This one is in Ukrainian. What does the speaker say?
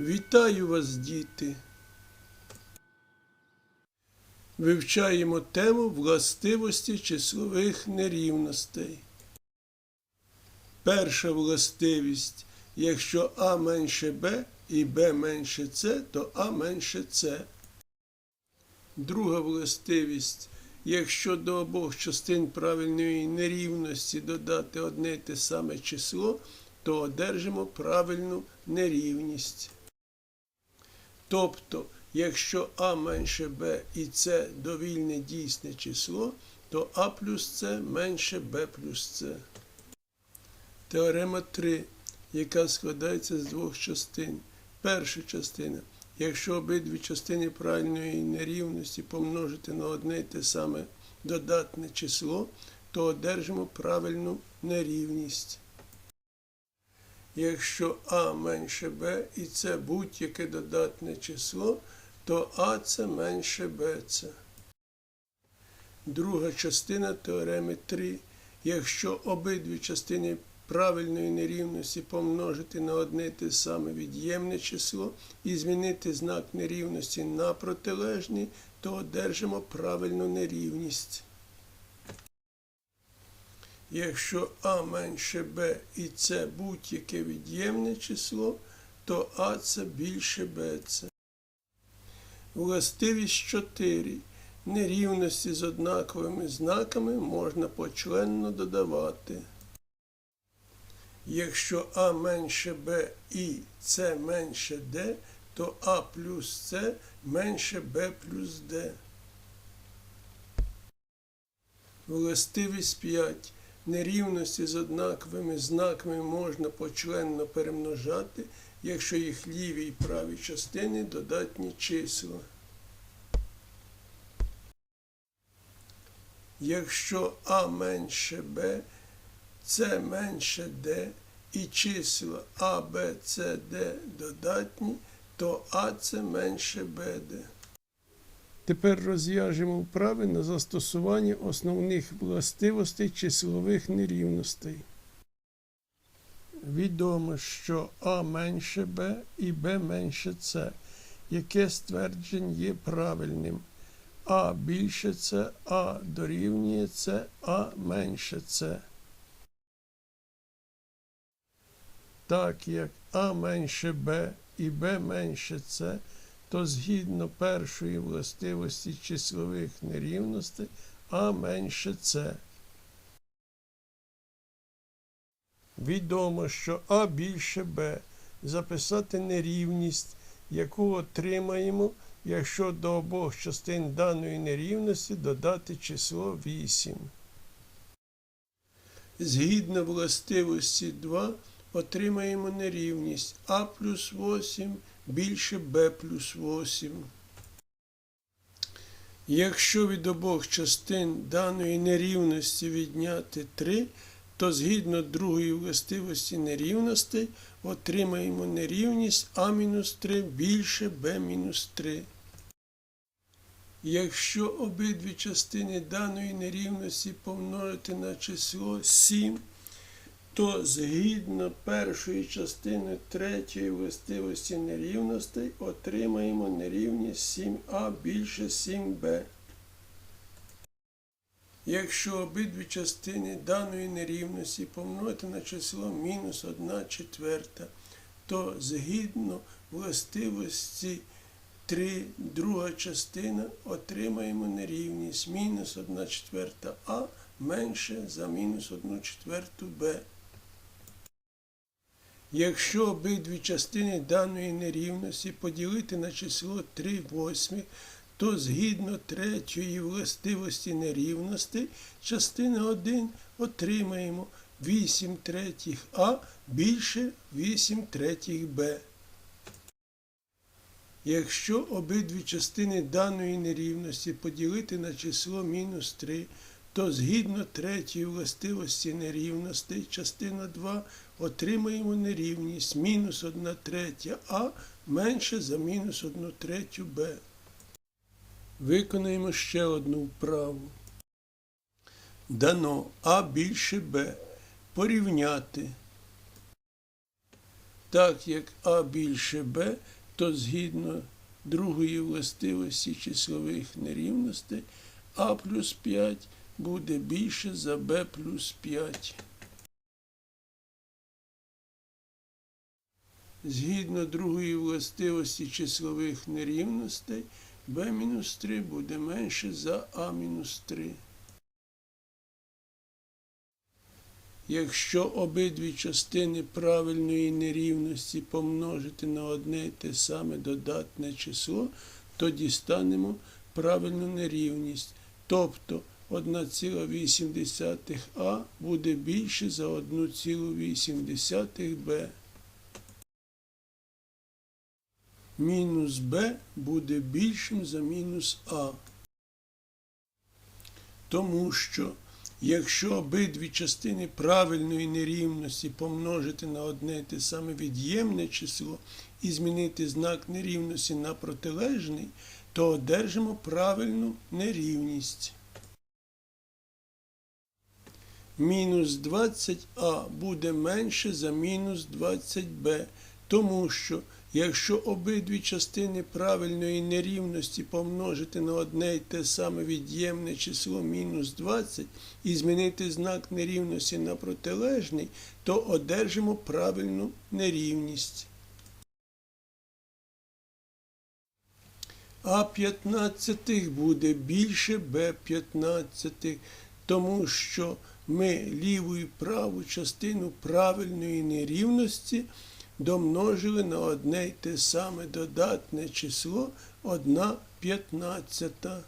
Вітаю вас, діти! Вивчаємо тему властивості числових нерівностей. Перша властивість. Якщо А менше Б і Б менше С, то А менше С. Друга властивість. Якщо до обох частин правильної нерівності додати одне й те саме число, то одержимо правильну нерівність. Тобто, якщо А менше Б і С довільне дійсне число, то А плюс С менше Б плюс С. Теорема 3, яка складається з двох частин. Перша частина. Якщо обидві частини правильної нерівності помножити на одне й те саме додатне число, то одержимо правильну нерівність. Якщо А менше Б і це будь-яке додатне число, то А це менше Б це. Друга частина теореми 3. Якщо обидві частини правильної нерівності помножити на одне те саме від'ємне число і змінити знак нерівності на протилежний, то одержимо правильну нерівність. Якщо А менше Б і С будь-яке від'ємне число, то А це більше Б це. Властивість 4. Нерівності з однаковими знаками можна почленно додавати. Якщо А менше Б і С менше Д, то А плюс С менше Б плюс Д. Властивість 5. Нерівності з однаковими знаками можна почленно перемножати, якщо їх ліві і праві частини додатні числа. Якщо А менше Б, С менше Д і числа А, Б, С, Д додатні, то А це менше БД. Тепер розв'яжемо вправи на застосування основних властивостей числових нерівностей. Відомо, що А менше Б і Б менше С, яке ствердження є правильним. А більше С, А дорівнює С, А менше С. Так як А менше Б і Б менше С, то згідно першої властивості числових нерівностей А менше С. Відомо, що А більше Б. Записати нерівність, яку отримаємо, якщо до обох частин даної нерівності додати число 8. Згідно властивості 2 отримаємо нерівність А плюс 8 більше Б плюс 8. Якщо від обох частин даної нерівності відняти 3, то згідно другої властивості нерівностей отримаємо нерівність А-3 більше Б-3. Якщо обидві частини даної нерівності помножити на число 7, то згідно першої частини третьої властивості нерівностей отримаємо нерівність 7а більше 7b. Якщо обидві частини даної нерівності помножити на число мінус 1 четверта, то згідно властивості 3 друга частина отримаємо нерівність мінус 1 четверта а менше за мінус 1 четверту b. Якщо обидві частини даної нерівності поділити на число 3 восьмих, то згідно третьої властивості нерівності частина 1 отримаємо 8 третіх А більше 8 третіх Б. Якщо обидві частини даної нерівності поділити на число мінус 3, то згідно третьої властивості нерівностей частина 2 отримаємо нерівність мінус 1 третя А менше за мінус 1 третю Б. Виконаємо ще одну вправу. Дано А більше Б. Порівняти. Так як А більше Б, то згідно другої властивості числових нерівностей А плюс 5 буде більше за Б плюс 5. Згідно другої властивості числових нерівностей, b-3 буде менше за a-3. Якщо обидві частини правильної нерівності помножити на одне й те саме додатне число, то дістанемо правильну нерівність. Тобто 1,8а буде більше за 1,8b. Мінус b буде більшим за мінус а. Тому що Якщо обидві частини правильної нерівності помножити на одне те саме від'ємне число і змінити знак нерівності на протилежний, то одержимо правильну нерівність. Мінус 20а буде менше за мінус 20b, тому що Якщо обидві частини правильної нерівності помножити на одне й те саме від'ємне число мінус 20 і змінити знак нерівності на протилежний, то одержимо правильну нерівність. А 15 буде більше Б 15, тому що ми ліву і праву частину правильної нерівності домножили на одне й те саме додатне число 1 п'ятнадцята.